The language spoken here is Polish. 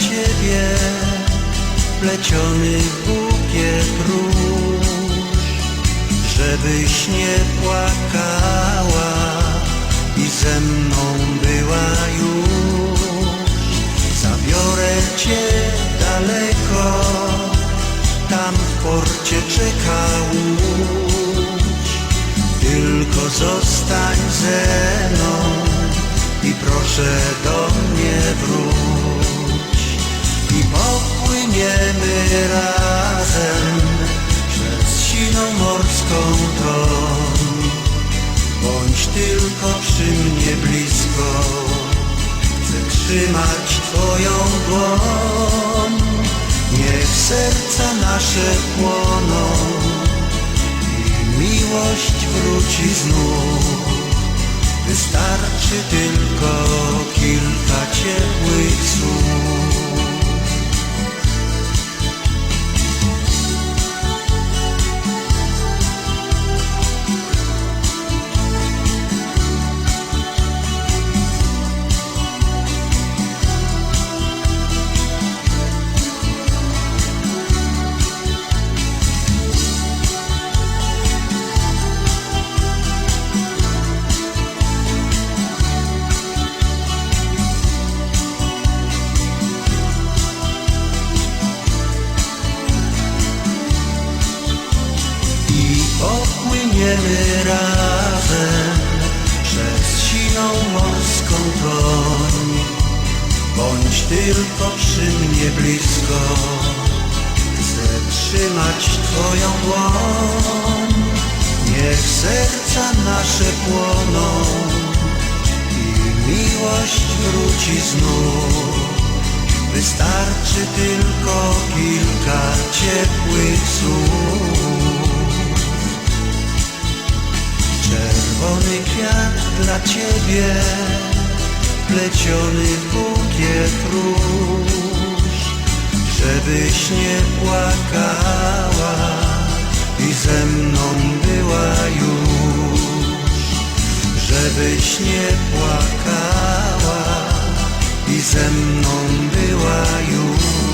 ciebie pleciony bukiet róż, żebyś nie płakała i ze mną była już. Zabiorę cię daleko, tam w porcie czeka łódź. Tylko zostań ze mną i proszę do wróć. I popłyniemy razem przez siną morską toń. Bądź tylko przy mnie blisko, chcę trzymać Twoją dłoń. Niech serca nasze płoną i miłość wróci znów. Wystarczy tylko kilka ciepłych słów. Popłyniemy razem przez siną morską toń. Bądź tylko przy mnie blisko, chcę trzymać Twoją dłoń. Niech serca nasze płoną i miłość wróci znów. Wystarczy tylko kilka ciepłych słów. Czerwony kwiat dla ciebie, pleciony bukiet róż, żebyś nie płakała i ze mną była już, żebyś nie płakała i ze mną była już.